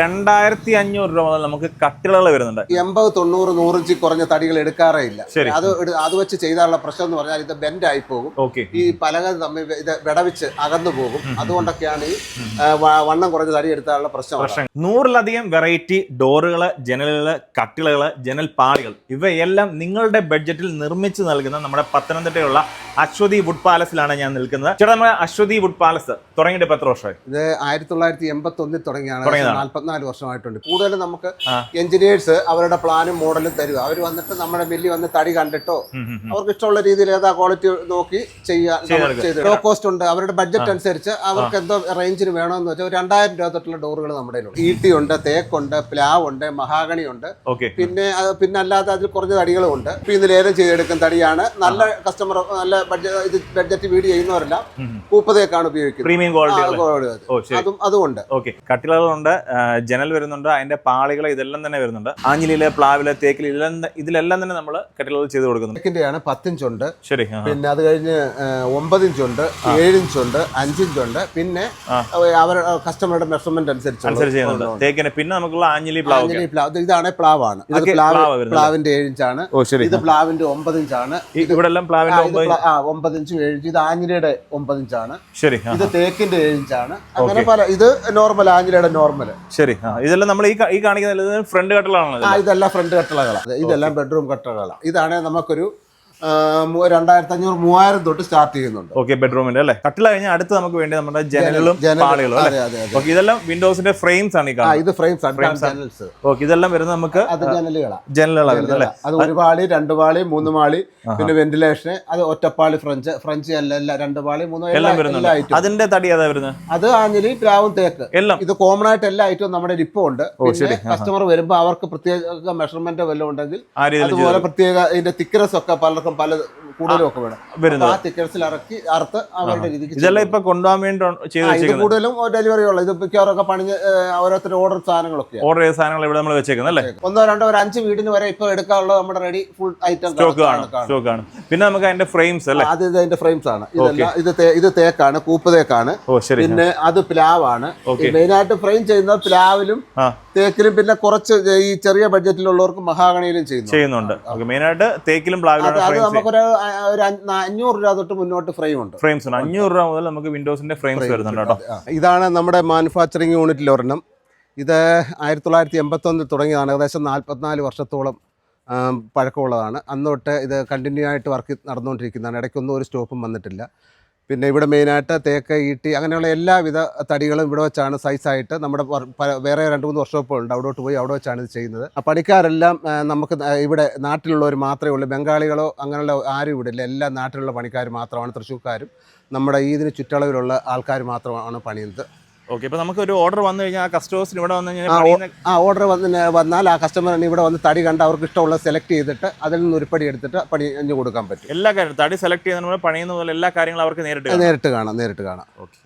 രണ്ടായിരത്തി അഞ്ഞൂറ് രൂപ മുതൽ നമുക്ക് കട്ടിളകൾ വരുന്നുണ്ട്. എൺപത് തൊണ്ണൂറ് നൂറിഞ്ച് കുറഞ്ഞ തടികൾ എടുക്കാറേ ഇല്ല. അത് അത് വെച്ച് ചെയ്താലുള്ള പ്രശ്നം എന്ന് പറഞ്ഞാൽ ഇത് ബെൻഡ് ആയി പോകും. ഓക്കെ. ഈ പലക തമ്മിൽ ഇത് വിടവിച്ച് അകന്നു പോകും. അതുകൊണ്ടൊക്കെയാണ് ഈ വണ്ണം കുറഞ്ഞ തടി എടുത്താലുള്ള. പ്രശ്നം നൂറിലധികം വെറൈറ്റി ഡോറുകൾ ജനലുകൾ കട്ടിളകൾ ജനൽ പാളികൾ ഇവയെല്ലാം നിങ്ങളുടെ ബഡ്ജറ്റിൽ നിർമ്മിച്ച് നൽകുന്ന നമ്മുടെ പത്തനംതിട്ടയുള്ള അശ്വതി വുഡ് പാലസിലാണ് ഞാൻ നിൽക്കുന്നത്. ചേട്ടാ നമ്മുടെ അശ്വതി വുഡ് പാലസ് തുടങ്ങിയിട്ട് എത്ര വർഷമായി? ഇത് ആയിരത്തി തൊള്ളായിരത്തി എൺപത്തി ഒന്നിൽ തുടങ്ങിയാണ്. നാല്പത്തിനാല് വർഷമായിട്ടുണ്ട്. കൂടുതലും നമുക്ക് എഞ്ചിനീയേഴ്സ് അവരുടെ പ്ലാനും മോഡലും തരുക അവർ വന്നിട്ട് നമ്മുടെ മില്ലി വന്ന് തടി കണ്ടിട്ടോ. അവർക്ക് ഇഷ്ടമുള്ള രീതിയിൽ ഏതാ ക്വാളിറ്റി നോക്കി ചെയ്യാൻ ലോ കോസ്റ്റ് ഉണ്ട്. അവരുടെ ബഡ്ജറ്റ് അനുസരിച്ച് അവർക്ക് എന്തോ റേഞ്ചിന് വേണമെന്ന് വെച്ചാൽ രണ്ടായിരം രൂപ തൊട്ടുള്ള ഡോറുകൾ നമ്മുടെ ഈട്ടി ഉണ്ട് തേക്കുണ്ട് പ്ലാവ് ഉണ്ട് മഹാഗണി ഉണ്ട് പിന്നെ പിന്നെ അല്ലാതെ അതിൽ കുറഞ്ഞ തടികളും ഉണ്ട് ഇപ്പൊ ഇന്ന് ലേലം ചെയ്തെടുക്കുന്ന തടിയാണ്. നല്ല കസ്റ്റമർ നല്ല ബഡ്ജറ്റ് ഇത് ബഡ്ജറ്റ് വീട് ചെയ്യുന്നവരെല്ലാം കൂപ്പതയൊക്കെയാണ് ഉപയോഗിക്കുന്നത്. പ്രീമിയം ക്വാളിറ്റി അത്. അതുകൊണ്ട് ഓക്കെ. കട്ടിലുകളുണ്ട് ജനൽ വരുന്നുണ്ട് അതിന്റെ പാളികൾ ഇതെല്ലാം തന്നെ വരുന്നുണ്ട്. ആഞ്ഞിലിയിൽ പ്ലാവിൽ തേക്കിൽ ഇതിലെല്ലാം തന്നെ നമ്മൾ കട്ടിലുകൾ ചെയ്ത് കൊടുക്കുന്നുണ്ട് തേക്കിന്റെയാണ് പത്തിഞ്ചുണ്ട്. ശരി പിന്നെ അത് കഴിഞ്ഞ് ഒമ്പത് ഇഞ്ചുണ്ട് ഏഴ് ഇഞ്ചുണ്ട് അഞ്ചിഞ്ചുണ്ട്. പിന്നെ. അവർ കസ്റ്റമറുടെ മെഷർമെന്റ് അനുസരിച്ച് അനുസരിച്ച് തേക്കിന് പിന്നെ നമുക്കുള്ള ആഞ്ഞിലി പ്ലാവ്. പ്ലാവ്. ഇതാണ് പ്ലാവാണ്. ഇതൊക്കെ പ്ലാവ് പ്ലാവിന്റെ ഏഴ് ഇഞ്ചാണ് ഇത് പ്ലാവിന്റെ ഒമ്പത് ഇഞ്ചാണ് ഇവിടെ എല്ലാം പ്ലാവിന്റെ ഇത് ഒമ്പത് പ്ലാ- ആ ഒമ്പത് ഇഞ്ച് ഏഴ് ഇഞ്ച്. ഇത് ആഞ്ഞിലയുടെ ഒമ്പത് ഇഞ്ചാണ്. ശരി ഇത് തേക്കിന്റെ ഏഴ് ഇഞ്ചാണ്. അങ്ങനെ പല ഇത് നോർമൽ ആഞ്ഞിലയുടെ നോർമൽ. ശരി ഇതെല്ലാം നമ്മൾ ഈ കാണിക്കുന്ന ഫ്രണ്ട് കട്ടളാണ് ഇതെല്ലാം? ഫ്രണ്ട് കട്ടളകളാണ് ഇതെല്ലാം ബെഡ്റൂം കട്ടളകളാണ് ഇതാണ് നമുക്കൊരു ആ, മൂ- രണ്ടായിരത്തി അഞ്ഞൂറ് മൂവായിരം തൊട്ട് സ്റ്റാർട്ട് ചെയ്യുന്നുണ്ട്. ഓക്കെ ബെഡ്റൂമിന്റെ അല്ലേ? കട്ടില കഴിഞ്ഞാൽ അടുത്ത് നമുക്ക് വേണ്ടി നമ്മുടെ ജനലും പാളികളും ഓക്കെ ഇതെല്ലാം വിൻഡോസിന്റെ ഫ്രെയിംസ് ആണ് ഈ ഇത് ഫ്രെയിംസ് ഓക്കെ ഇതെല്ലാം വരുന്നത് നമുക്ക് അത് ജനലുകളാണ് ജനലുകളാണ് വരുന്നത് അല്ലേ? അത് ഒരു പാളി രണ്ട് പാളി മൂന്ന് പാളി പിന്നെ വെന്റിലേഷൻ അത് ഒറ്റപ്പാളി ഫ്രഞ്ച് ഫ്രഞ്ച് അല്ല രണ്ട് പാളി മൂന്ന് എല്ലാം വരുന്നുണ്ട്. അതിന്റെ തടി ഏതാ വരുന്നത്? അത് ആഞ്ഞിലി പ്ലാവും തേക്ക്. എല്ലാം. ഇത് കോമൺ ആയിട്ട് എല്ലാ ഐറ്റവും നമ്മുടെ ഇപ്പം ഉണ്ട്. കസ്റ്റമർ വരുമ്പോൾ അവർക്ക് പ്രത്യേക മെഷർമെന്റ് വല്ലതും ഉണ്ടെങ്കിൽ അതുപോലെ പ്രത്യേക ഇതിന്റെ തിക്നെസ് ഒക്കെ പലർക്കും പല കൂടുതലും ഒക്കെ വേണം. വരുന്നത്. ആ തിക്നെസ്സിൽ ഇറക്കി അറുത്ത് അവരുടെ രീതിക്ക് ഇതെല്ലാം ഇപ്പൊ കൊണ്ടുപോകാൻ വേണ്ടി ചെയ്ത് ആ, ഇത് വെച്ചേക്കുന്നത്. കൂടുതലും ഡെലിവറി ഉള്ളത് ഇത് മിക്കവാറൊക്കെ പണിഞ്ഞ് ഓരോരുത്തർ ഓർഡർ സാധനങ്ങളൊക്കെ ഓർഡർ ചെയ്ത സാധനങ്ങൾ ഇവിടെ നമ്മൾ വെച്ചേക്കുന്നത് അല്ലേ? ഒന്നോ രണ്ടോ ഒരു അഞ്ച് വീടിന് വരെ ഇപ്പൊ എടുക്കാനുള്ളത് നമ്മുടെ റെഡി ഫുൾ ഐറ്റം സ്റ്റോക്ക് ആണ്. സ്റ്റോക്ക് പിന്നെ നമുക്ക് അതിന്റെ ഫ്രെയിംസ് അല്ലേ? അത് ഇതിന്റെ ഫ്രെയിംസ് ആണ്. ഇതെല്ലാം ഇത് തേ- ഇത് തേക്കാണ് കൂപ്പ് തേക്കാണ്. ഓ ശരി പിന്നെ അത് പ്ലാവാണ്. ആയിട്ട് ഫ്രെയിം ചെയ്യുന്നത് പ്ലാവിലും ആ. തേക്കിലും പിന്നെ കുറച്ച് ഈ ചെറിയ ബഡ്ജറ്റിലുള്ളവർക്ക് മഹാഗണിയിലും ചെയ്യുന്നു ചെയ്യുന്നുണ്ട്. മെയിനായിട്ട് തേക്കിലും അത് അത് നമുക്കൊരു ഒരു അഞ്ഞ- അഞ്ഞൂറ് രൂപ തൊട്ട് മുന്നോട്ട് ഫ്രെയിം ഉണ്ട്. ഫ്രെയിംസ് ഉണ്ട്. അഞ്ഞൂറ് രൂപ മുതൽ നമുക്ക് വിൻഡോസിന്റെ ഫ്രെയിംസ് വരുന്നുണ്ട് കേട്ടോ. ഇതാണ് നമ്മുടെ മാനുഫാക്ചറിങ് യൂണിറ്റിൽ ഒരെണ്ണം. ഇത് ആയിരത്തി തൊള്ളായിരത്തി എൺപത്തൊന്നിൽ തുടങ്ങിയതാണ്. ഏകദേശം നാൽപ്പത്തിനാല് വർഷത്തോളം പഴക്കമുള്ളതാണ്. അന്ന് തൊട്ട് ഇത് കണ്ടിന്യൂ ആയിട്ട് വർക്ക് നടന്നുകൊണ്ടിരിക്കുന്നതാണ്. ഇടയ്ക്കൊന്നും ഒരു സ്റ്റോപ്പും വന്നിട്ടില്ല. പിന്നെ ഇവിടെ മെയിനായിട്ട് തേക്ക് ഈട്ടി അങ്ങനെയുള്ള എല്ലാവിധ തടികളും ഇവിടെ വെച്ചാണ് സൈസായിട്ട് നമ്മുടെ വേറെ രണ്ട് മൂന്ന് വർക്ക്ഷോപ്പുകളുണ്ട് അവിടോട്ട് പോയി അവിടെ വെച്ചാണ് ഇത് ചെയ്യുന്നത്. ആ പണിക്കാരെല്ലാം നമുക്ക് ഇവിടെ നാട്ടിലുള്ളവർ മാത്രമേ ഉള്ളൂ. ബംഗാളികളോ അങ്ങനെയുള്ള ആരും ഇവിടെ ഇല്ല. എല്ലാ നാട്ടിലുള്ള പണിക്കാർ മാത്രമാണ് തൃശ്ശൂർക്കാരും. നമ്മുടെ ഈ ഇതിന് ചുറ്റളവിലുള്ള ആൾക്കാർ മാത്രമാണ് പണിയുന്നത്. ഓക്കെ ഇപ്പൊ നമുക്ക് ഒരു ഓർഡർ വന്നു കഴിഞ്ഞാൽ ആ കസ്റ്റമേഴ്സിന് ഇവിടെ വന്നു കഴിഞ്ഞാൽ ആ, ഓർഡർ വന്ന് വന്നാൽ ആ കസ്റ്റമറിന് ഇവിടെ വന്ന് തടി കണ്ട് അവർക്ക് ഇഷ്ടമുള്ള സെലക്ട് ചെയ്തിട്ട് അതിൽ നിന്ന് ഒരു പടി എടുത്തിട്ട് പണി അഞ്ഞു കൊടുക്കാൻ പറ്റും. എല്ലാ കാര്യം തടി സെലക്ട് ചെയ്യുന്ന പണിയുന്ന പോലെ എല്ലാ കാര്യങ്ങളും അവർക്ക് നേരിട്ട്. നേരിട്ട് കാണാം നേരിട്ട് കാണാം. ഓക്കെ